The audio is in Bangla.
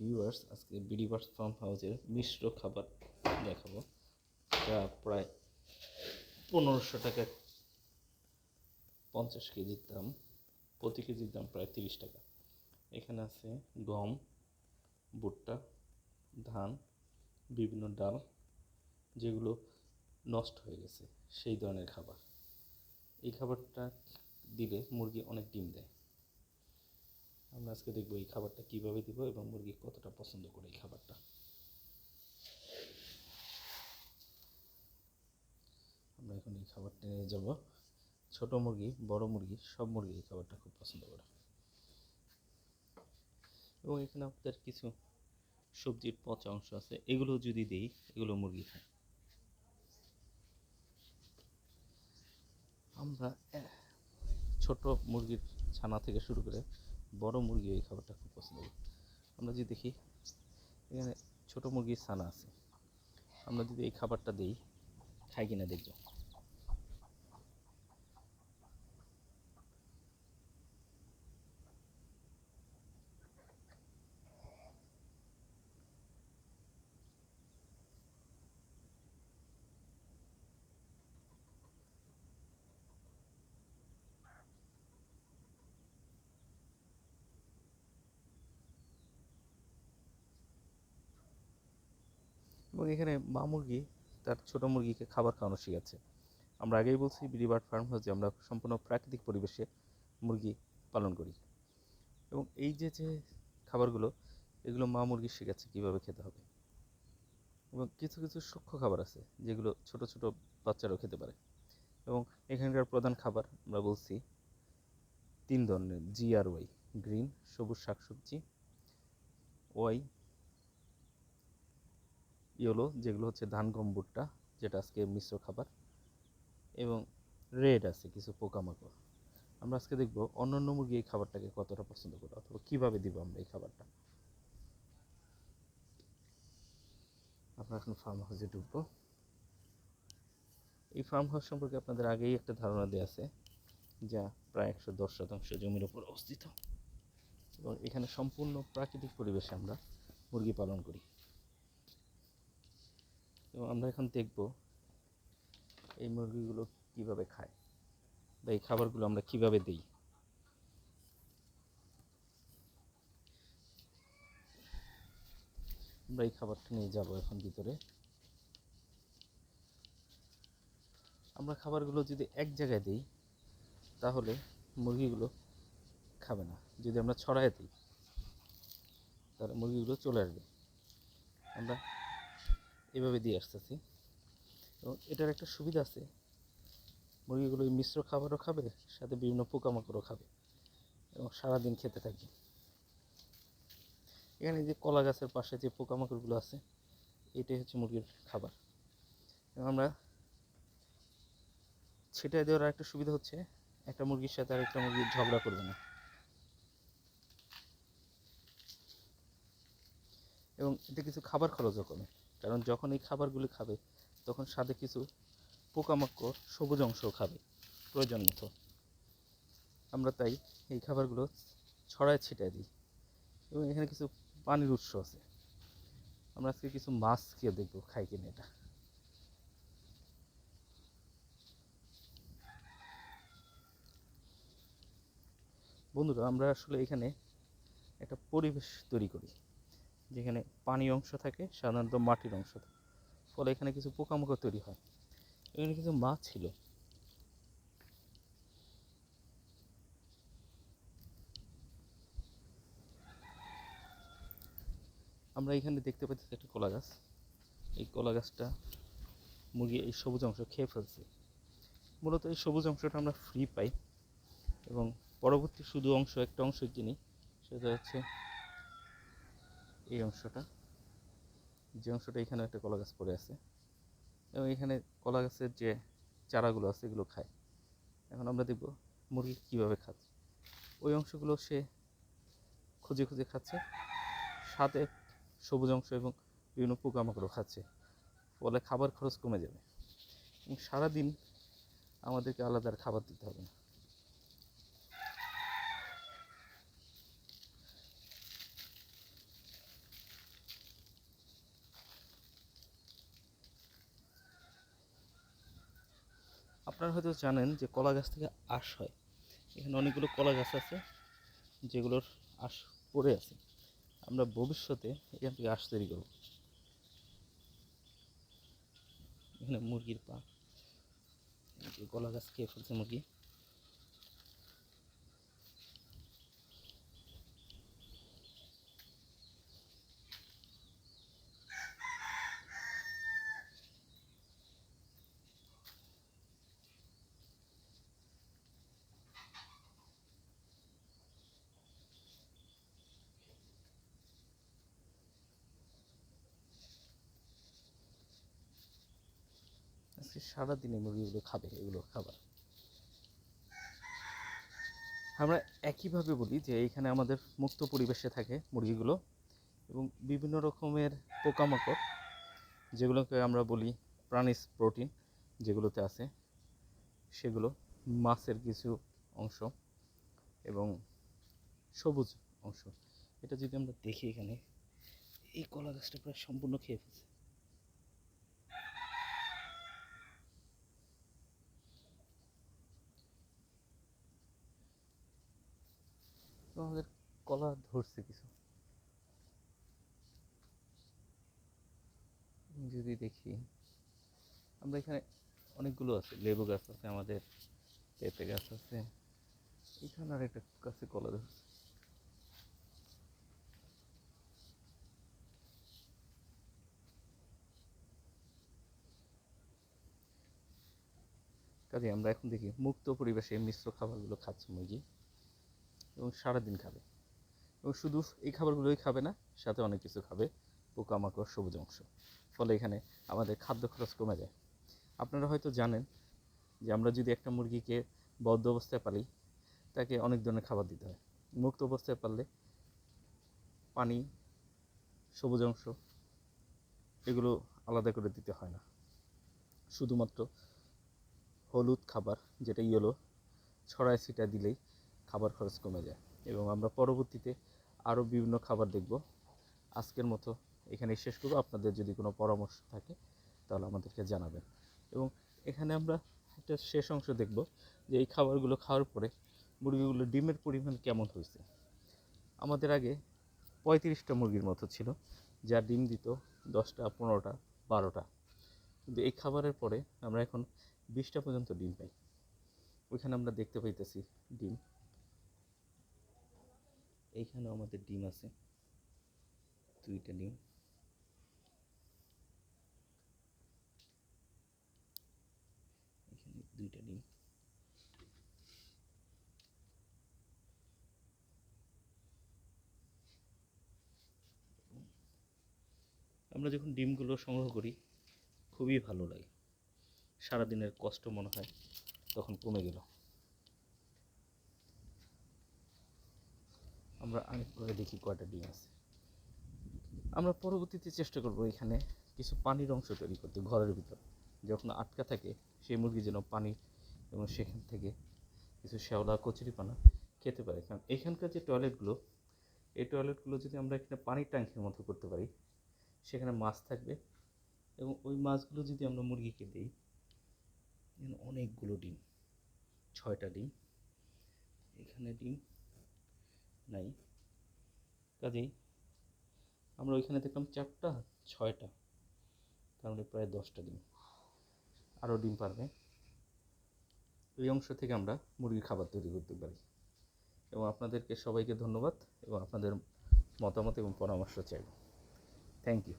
ভিউয়ার্স আজকে বিডিভার্স ফার্ম হাউসের মিশ্র খাবার দেখাবো, যা প্রায় পনেরোশো টাকা, পঞ্চাশ কেজির দাম, প্রতি কেজির দাম প্রায় তিরিশ টাকা। এখানে আছে গম, ভুট্টা, ধান, বিভিন্ন ডাল, যেগুলো নষ্ট হয়ে গেছে, সেই ধরনের খাবার। এই খাবারটা দিলে মুরগি অনেক ডিম দেয়। আমরা আজকে দেখব এই খাবারটা কীভাবে দিব এবং মুরগি কতটা পছন্দ করে এই খাবারটা। আমরা এখন এই খাবারটা নিয়ে যাব। ছোট মুরগি, বড় মুরগি, সব মুরগি এই খাবারটা খুব পছন্দ করে। এবং এখানে আপনাদের কিছু সবজির পচা অংশ আছে, এগুলো যদি দিই, এগুলো মুরগি খায়। আমরা ছোট মুরগির ছানা থেকে শুরু করে বড় মুরগি এই খাবারটা খুব পছন্দ করি। আমরা যদি দেখি, এখানে ছোট মুরগির ছানা আছে। আমরা যদি এই খাবারটা দিই, খাই কিনা দেখব। এবং এখানে মা মুরগি, তার ছোট মুরগিকে খাবার খাওয়ানো শিখাচ্ছে। আমরা আগেই বলছি, বিডি বার্ড ফার্ম হাউসে আমরা সম্পূর্ণ প্রাকৃতিক পরিবেশে মুরগি পালন করি। এবং এই যে যে খাবারগুলো, এগুলো মা মুরগি শেখাচ্ছে কীভাবে খেতে হবে। এবং কিছু কিছু সূক্ষ্ম খাবার আছে, যেগুলো ছোট ছোট বাচ্চারাও খেতে পারে। এবং এখানকার প্রধান খাবার আমরা বলছি, তিন ধরনের, জি আর ওয়াই, গ্রিন, সবুজ শাকসবজি, ওয়াই ইয়েলো যেগুলো হচ্ছে ধান, গম, ভুট্টা, যেটা আজকে মিশ্র খাবার, এবং রেড আছে কিছু পোকামাকড়। আমরা আজকে দেখব অন্যান্য মুরগি এই খাবারটাকে কতটা পছন্দ করে অথবা কীভাবে দিব আমরা এই খাবারটা। আমরা এখন ফার্ম হাউসে ঢুকবো। এই ফার্ম হাউস সম্পর্কে আপনাদের আগেই একটা ধারণা দেওয়া আছে, যা প্রায় একশো দশ শতাংশ জমির উপর অবস্থিত। এবং এখানে সম্পূর্ণ প্রাকৃতিক পরিবেশে আমরা মুরগি পালন করি। এবং আমরা এখন দেখব এই মুরগিগুলো কীভাবে খায় বা এই খাবারগুলো আমরা কীভাবে দিই। আমরা এই খাবারটা নিয়ে যাব এখন ভিতরে। আমরা খাবারগুলো যদি এক জায়গায় দিই, তাহলে মুরগিগুলো খাবে না। যদি আমরা ছড়ায় দিই, তাহলে মুরগিগুলো চলে আসবে। আমরা এভাবে দিয়ে আসতেছি। এবং এটার একটা সুবিধা আছে। মুরগিগুলো মিশ্র খাবারও খাবে, সাথে বিভিন্ন পোকামাকড়ও খাবে এবং সারাদিন খেতে থাকবে এখানে যে কলা গাছের পাশে যে পোকামাকড়গুলো আছে, এটাই হচ্ছে মুরগির খাবার। এবং আমরা ছিটায় দেওয়ার একটা সুবিধা হচ্ছে, একটা মুরগির সাথে আরেকটা মুরগির ঝগড়া করবে না। এবং এতে কিছু খাবার খরচও কমে। কারণ যখন এই খাবারগুলি খাবে, তখন সাথে কিছু পোকামাকড় সবুজ অংশও খাবে, প্রয়োজন মতো। আমরা তাই এই খাবারগুলো ছড়ায় ছিটায় দিই এবং এখানে কিছু পানির উৎস আছে। আমরা আজকে কিছু মাছ খেয়ে দেখব, খাই কিনা এটা। বন্ধুরা, আমরা আসলে এখানে একটা পরিবেশ তৈরি করি। যেখানে পানি অংশ থাকে, সাধারণত মাটির অংশ থাকে। ফলে এখানে কিছু পোকামাকড় তৈরি হয়। এখানে কিছু মাছ ছিল। আমরা এখানে দেখতে পাচ্ছি একটা কলা গাছ। এই কলা গাছটা মুরগি এই সবুজ অংশ খেয়ে ফেলছে। মূলত এই সবুজ অংশটা আমরা ফ্রি পাই এবং পরবর্তী শুধু অংশ, একটা অংশ কিনি সেটা হচ্ছে এই অংশটা। যে অংশটা এখানে একটা কলা গাছ পড়ে আছে। এবং এখানে কলা গাছের যে চারাগুলো আছে, এগুলো খায়। এখন আমরা দেখব মুরগি কীভাবে খাচ্ছে। ওই অংশগুলো সে খুঁজে খুঁজে খাচ্ছে। সাথে সবুজ অংশ এবং বিভিন্ন পোকামাকড়ও খাচ্ছে। ফলে খাবার খরচ কমে যাবে। এবং সারাদিন আমাদেরকে আলাদা খাবার দিতে হবে না। আপনারা হয়তো জানেন যে কলা গাছ থেকে আশ হয়। এখানে অনেকগুলো কলা গাছ আছে, যেগুলোর আশ পড়ে আছে। আমরা ভবিষ্যতে এখান থেকে আশ তৈরি করব। এখানে মুরগির পা। কলা গাছ খেয়ে ফেলছে মুরগি। আজকে সারাদিন মুরগিগুলো খাবে এগুলো খাবার। আমরা একইভাবে বলি যে এইখানে আমাদের মুক্ত পরিবেশে থাকে মুরগিগুলো এবং বিভিন্ন রকমের পোকামাকড়, যেগুলোকে আমরা বলি প্রাণিজ প্রোটিন, যেগুলোতে আছে। সেগুলো মাছের কিছু অংশ এবং সবুজ অংশ। এটা যদি আমরা দেখি এখানে, এই কলা গাছটা প্রায় সম্পূর্ণ খেয়ে ফেলছে। আমাদের কলা ধরছে কিছু। যদি দেখি, আমরা এখানে অনেকগুলো আছে, লেবু গাছ আছে, আমাদের পেঁপে গাছ আছে, এখানে আর একটা গাছে কলা ধরছে। কাজে আমরা এখন দেখি, মুক্ত পরিবেশে মিশ্র খাবারগুলো খাচ্ছি মুরগি। এবং সারাদিন খাবে। এবং শুধু এই খাবারগুলোই খাবে না, সাথে অনেক কিছু খাবে, পোকামাকড়, সবুজ অংশ। ফলে এখানে আমাদের খাদ্য খরচ কমে যায়। আপনারা হয়তো জানেন যে আমরা যদি একটা মুরগিকে বদ্ধ অবস্থায় পালি, তাকে অনেক ধরনের খাবার দিতে হয়। মুক্ত অবস্থায় পারলে পানি, সবুজ অংশ, এগুলো আলাদা করে দিতে হয় না। শুধুমাত্র হলুদ খাবার, যেটা ইয়েলো ছড়ায় ছিটা দিলেই খাবার খরচ কমে যায় এবং আমরা পরবর্তীতে আরও বিভিন্ন খাবার দেখব। আজকের মতো এখানে শেষ করব। আপনাদের যদি কোনো পরামর্শ থাকে তাহলে আমাদেরকে জানাবেন। এবং এখানে আমরা একটা শেষ অংশ দেখব যে এই খাবারগুলো খাওয়ার পরে মুরগিগুলো ডিমের পরিমাণ কেমন হয়েছে। আমাদের আগে পঁয়ত্রিশটা মুরগির মতো ছিল, যা ডিম দিত দশটা, পনেরোটা, বারোটা। কিন্তু এই খাবারের পরে আমরা এখন বিশটা পর্যন্ত ডিম পাই। ওইখানে আমরা দেখতে পাইতেছি ডিম এইখানেও আমাদের ডিম আছে। দুইটা ডিম। এখানে দুইটা ডিম। আমরা যখন ডিমগুলো সংগ্রহ করি, খুবই ভালো লাগে। সারাদিনের কষ্ট মনে হয়, তখন কমে গেল। আমরা আরেক করে দেখি কয়টা ডিম আছে। আমরা পরবর্তীতে চেষ্টা করব এখানে কিছু পানির অংশ তৈরি করতে ঘরের ভিতর। যখন আটকা থাকে, সেই মুরগি যেন পানি এবং সেখান থেকে কিছু শ্যাওলা কচুরিপানা খেতে পারে। কারণ এখানকার যে টয়লেটগুলো এই টয়লেটগুলো যদি আমরা এখানে পানির ট্যাঙ্কের মতো করতে পারি, সেখানে মাছ থাকবে এবং ওই মাছগুলো যদি আমরা মুরগিকে দিই অনেকগুলো ডিম, ছয়টা ডিম, এখানে ডিম নাই। কাজেই আমরা ওইখানে দেখলাম চারটা, ছয়টা। তার মানে প্রায় দশটা ডিম আরও ডিম পারবে। এই অংশ থেকে আমরা মুরগির খাবার তৈরি করতে পারি। এবং আপনাদেরকে সবাইকে ধন্যবাদ এবং আপনাদের মতামত এবং পরামর্শ চাইব থ্যাংক ইউ